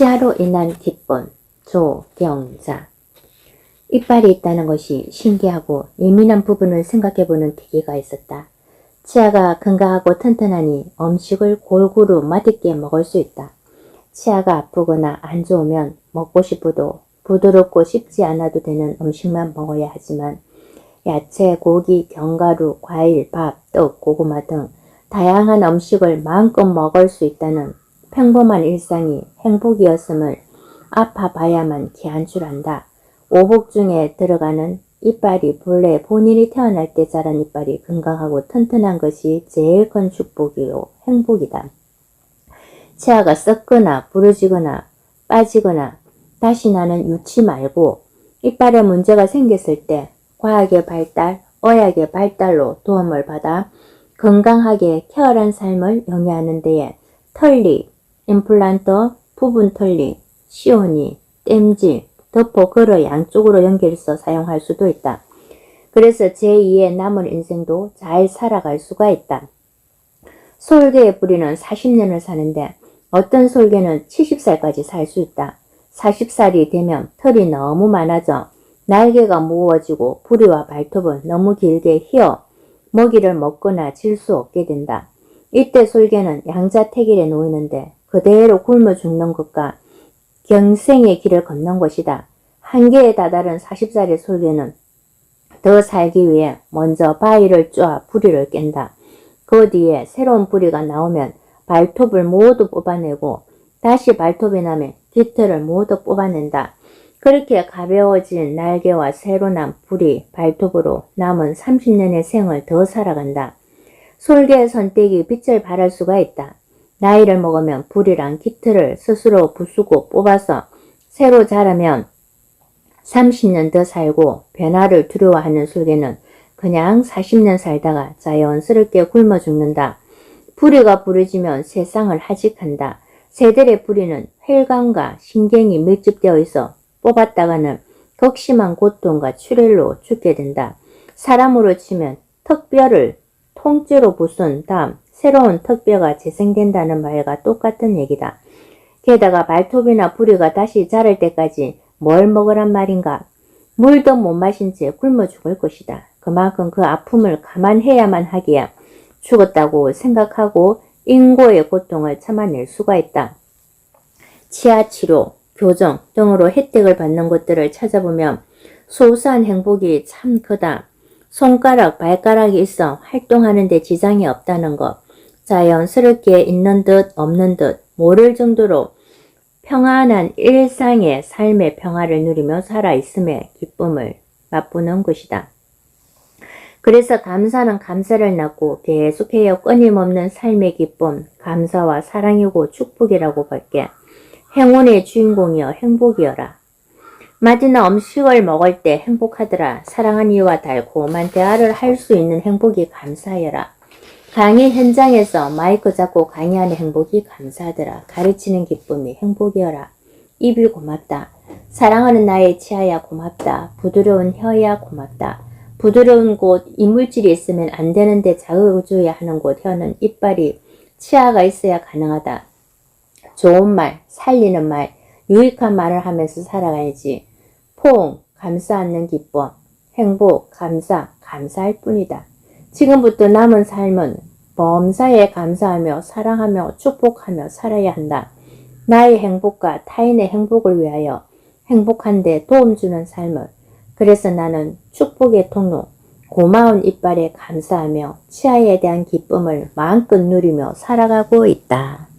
치아로 인한 기쁨, 조경자. 이빨이 있다는 것이 신기하고 예민한 부분을 생각해보는 계기가 있었다. 치아가 건강하고 튼튼하니 음식을 골고루 맛있게 먹을 수 있다. 치아가 아프거나 안 좋으면 먹고 싶어도 부드럽고 씹지 않아도 되는 음식만 먹어야 하지만 야채, 고기, 견과류, 과일, 밥, 떡, 고구마 등 다양한 음식을 마음껏 먹을 수 있다는 평범한 일상이 행복이었음을 아파봐야만 귀한 줄 안다. 오복 중에 들어가는 이빨이 본래 본인이 태어날 때 자란 이빨이 건강하고 튼튼한 것이 제일 큰 축복이요 행복이다. 치아가 썩거나 부러지거나 빠지거나 다시 나는 유치 말고 이빨에 문제가 생겼을 때 과학의 발달, 의학의 발달로 도움을 받아 건강하게 쾌활한 삶을 영위하는 데에 털리, 임플란트, 부분 털리, 시오니, 땜질, 덮어 걸어 양쪽으로 연결해서 사용할 수도 있다. 그래서 제2의 남은 인생도 잘 살아갈 수가 있다. 솔개의 뿌리는 40년을 사는데 어떤 솔개는 70살까지 살 수 있다. 40살이 되면 털이 너무 많아져 날개가 무거워지고 뿌리와 발톱은 너무 길게 휘어 먹이를 먹거나 질 수 없게 된다. 이때 솔개는 양자택일에 놓이는데 그대로 굶어 죽는 것과 경생의 길을 걷는 것이다. 한계에 다다른 40살의 솔개는 더 살기 위해 먼저 바위를 쪼아 뿌리를 깬다. 그 뒤에 새로운 뿌리가 나오면 발톱을 모두 뽑아내고 다시 발톱이 나면 깃털을 모두 뽑아낸다. 그렇게 가벼워진 날개와 새로 난 뿌리, 발톱으로 남은 30년의 생을 더 살아간다. 솔개의 선택이 빛을 발할 수가 있다. 나이를 먹으면 뿌리랑 깃털을 스스로 부수고 뽑아서 새로 자라면 30년 더 살고 변화를 두려워하는 솔개는 그냥 40년 살다가 자연스럽게 굶어 죽는다. 뿌리가 부러지면 세상을 하직한다. 새들의 뿌리는 혈관과 신경이 밀집되어 있어 뽑았다가는 극심한 고통과 출혈로 죽게 된다. 사람으로 치면 턱뼈를 통째로 부순 다음 새로운 턱뼈가 재생된다는 말과 똑같은 얘기다. 게다가 발톱이나 뿌리가 다시 자랄 때까지 뭘 먹으란 말인가? 물도 못 마신 채 굶어 죽을 것이다. 그만큼 그 아픔을 감안해야만 하기에 죽었다고 생각하고 인고의 고통을 참아낼 수가 있다. 치아 치료, 교정 등으로 혜택을 받는 곳들을 찾아보면 소소한 행복이 참 크다. 손가락, 발가락이 있어 활동하는 데 지장이 없다는 것. 자연스럽게 있는 듯 없는 듯 모를 정도로 평안한 일상의 삶의 평화를 누리며 살아있음의 기쁨을 맛보는 것이다. 그래서 감사는 감사를 낳고 계속해요 끊임없는 삶의 기쁨, 감사와 사랑이고 축복이라고 볼게. 행운의 주인공이여 행복이여라. 맛있는 음식을 먹을 때 행복하더라. 사랑한 이와 달콤한 대화를 할 수 있는 행복이 감사하여라. 강의 현장에서 마이크 잡고 강의하는 행복이 감사하더라. 가르치는 기쁨이 행복이여라. 입이 고맙다. 사랑하는 나의 치아야 고맙다. 부드러운 혀야 고맙다. 부드러운 곳, 이물질이 있으면 안 되는데 자극해줘야 하는 곳, 혀는 이빨이 치아가 있어야 가능하다. 좋은 말, 살리는 말, 유익한 말을 하면서 살아가야지. 포옹, 감사 않는 기쁨, 행복, 감사, 감사할 뿐이다. 지금부터 남은 삶은 범사에 감사하며 사랑하며 축복하며 살아야 한다. 나의 행복과 타인의 행복을 위하여 행복한데 도움 주는 삶을. 그래서 나는 축복의 통로, 고마운 이빨에 감사하며 치아에 대한 기쁨을 마음껏 누리며 살아가고 있다.